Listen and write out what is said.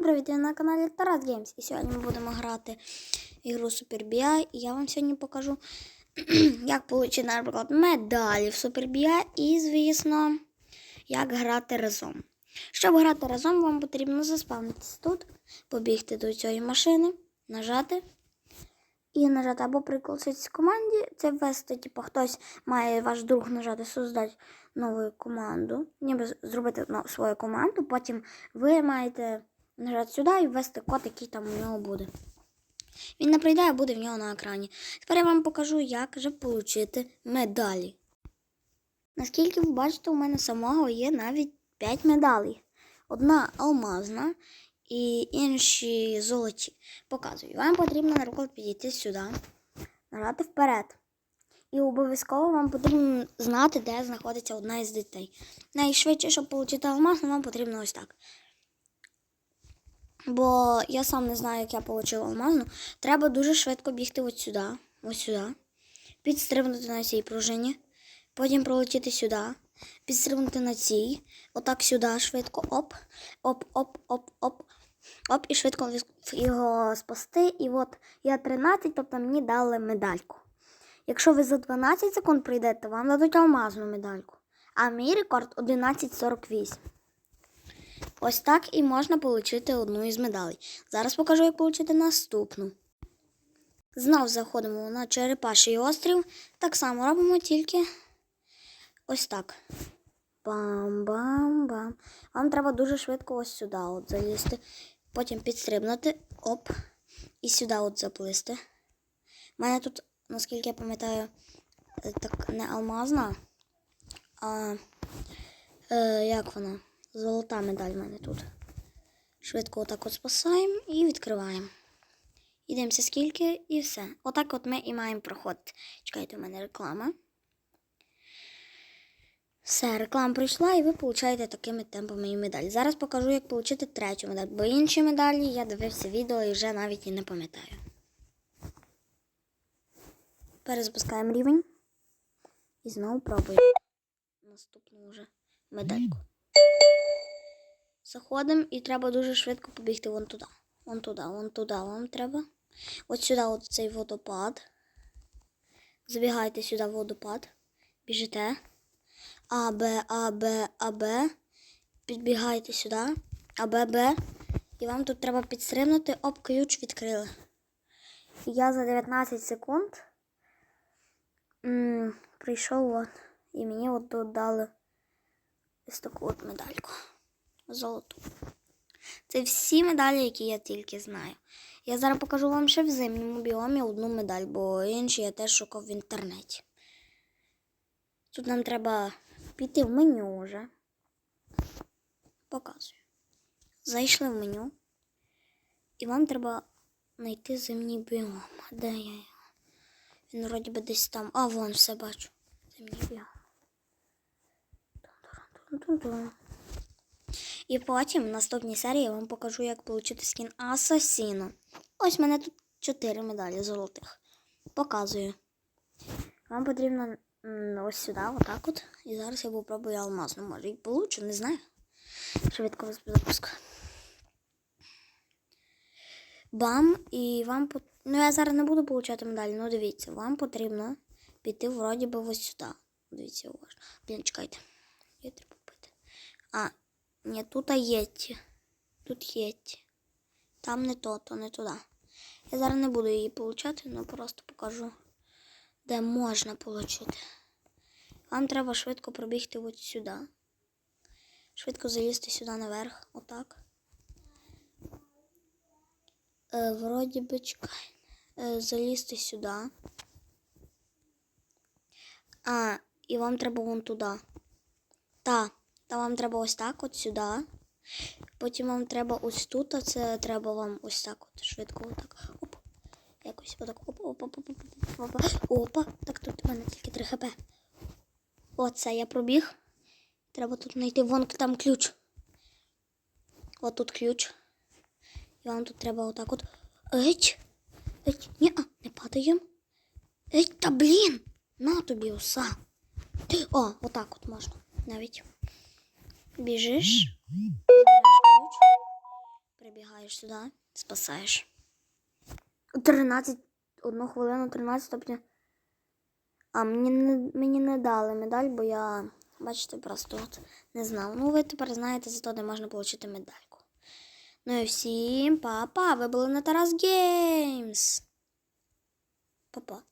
Привіт, я на каналі Тарас Геймс. І сьогодні ми будемо грати ігру Super BI. І я вам сьогодні покажу, як отримати, наприклад, медалі в Super BI і, звісно, як грати разом. Щоб грати разом, вам потрібно заспавнитися тут, побігти до цієї машини, нажати. І нажати або прикласитись в команді. Це ввести, типу, хтось має ваш друг нажати создати нову команду, ніби зробити ну, свою команду. Потім ви маєте нажати сюди і ввести код, який там у нього буде. Він не прийде, а буде в нього на екрані. Тепер я вам покажу, як же отримати медалі. Наскільки ви бачите, у мене самого є навіть 5 медалей. Одна алмазна і інші золоті. Показую. Вам потрібно, наприклад, підійти сюди, нажати вперед. І обов'язково вам потрібно знати, де знаходиться одна із дітей. Найшвидше, щоб отримати алмаз, вам потрібно ось так. Бо я сам не знаю, як я отримала алмазну. Треба дуже швидко бігти от сюди, ось сюди, підстрибнути на цій пружині, потім пролетіти сюди, підстрибнути на цій, отак сюди швидко, оп, оп, оп, оп, оп, оп, і швидко його спасти. І от я 13, тобто мені дали медальку. Якщо ви за 12 секунд прийдете, вам дадуть алмазну медальку. А мій рекорд 11.48. Ось так і можна отримати одну із медалей. Зараз покажу, як отримати наступну. Знов заходимо на Черепаший острів. Так само робимо тільки ось так. Бам-бам-бам. Вам треба дуже швидко ось сюди от залізти. Потім підстрибнути. Оп. І сюди от заплисти. У мене тут, наскільки я пам'ятаю, е, так не алмазна, а е, як вона? Золота медаль в мене тут. Швидко отак от спасаємо і відкриваємо. І скільки, і все. Отак от ми і маємо проходити. Чекайте, у мене реклама. Все, реклама прийшла, і ви получаєте такими темпами і медаль. Зараз покажу, як отримати третю медаль, бо інші медалі я дивився відео і вже навіть і не пам'ятаю. Перезапускаємо рівень. І знову пробуємо наступну вже медальку. Заходимо і треба дуже швидко побігти вон туди. Вон туди, вон туди вам треба. От сюди, от цей водопад. Забігайте сюди в водопад. Біжите. А, Б, А, Б, А, Б. Підбігайте сюди. А, Б, Б. І вам тут треба підстрибнути. Оп, ключ відкрили. Я за 19 секунд м, прийшов от. І мені от тут дали ось таку от медальку золоту. Це всі медалі, які я тільки знаю. Я зараз покажу вам ще в зимньому біомі одну медаль, бо інші я теж шукав в інтернеті. Тут нам треба піти в меню вже. Показую. Зайшли в меню. І вам треба знайти зимній біом. Де я його? Він вроді би десь там. А, вон все бачу. Зимній біом. І потім в наступній серії я вам покажу, як отримати скін Асасіно. Ось в мене тут 4 медалі золотих. Показую. Вам потрібно ось сюди, отак от. І зараз я попробую алмазну. Може і получу, не знаю. Швидко запуск. Бам, і вам пот- Ну, я зараз не буду получати медалі, ну дивіться, вам потрібно піти вроді би ось сюди. Дивіться, уважно. Блін, чекайте. Я треба пити. А, ні, тут єтті. Тут єтті. Там не то, то не туди. Я зараз не буду її получати, але просто покажу, де можна отримати. Вам треба швидко пробігти от сюди. Швидко залізти сюди наверх, отак. Е, вроді би чекай. Е, залізти сюди. А, і вам треба вон туди. Та, та вам треба ось так от сюди. Потім вам треба ось тут, а це треба вам ось так от швидко отак. Оп. Якось отак. Оп, оп, оп, оп, оп, оп, оп. Опа. Так тут у мене тільки 3 хп. Оце я пробіг. Треба тут знайти вон там ключ. От тут ключ. І вам тут треба отак от. Еть. Еть. Ні, не падаємо. Еть, та блін. На тобі уса. О, отак от можна навіть. Біжиш. Ключ. забігаєш сюди, спасаєш. 13, одну хвилину, 13 стопня. А мені не, мені не дали медаль, бо я, бачите, просто от не знав. Ну, ви тепер знаєте, за то, де можна отримати медальку. Ну і всім па-па, ви були на Тарас Геймс. Па-па.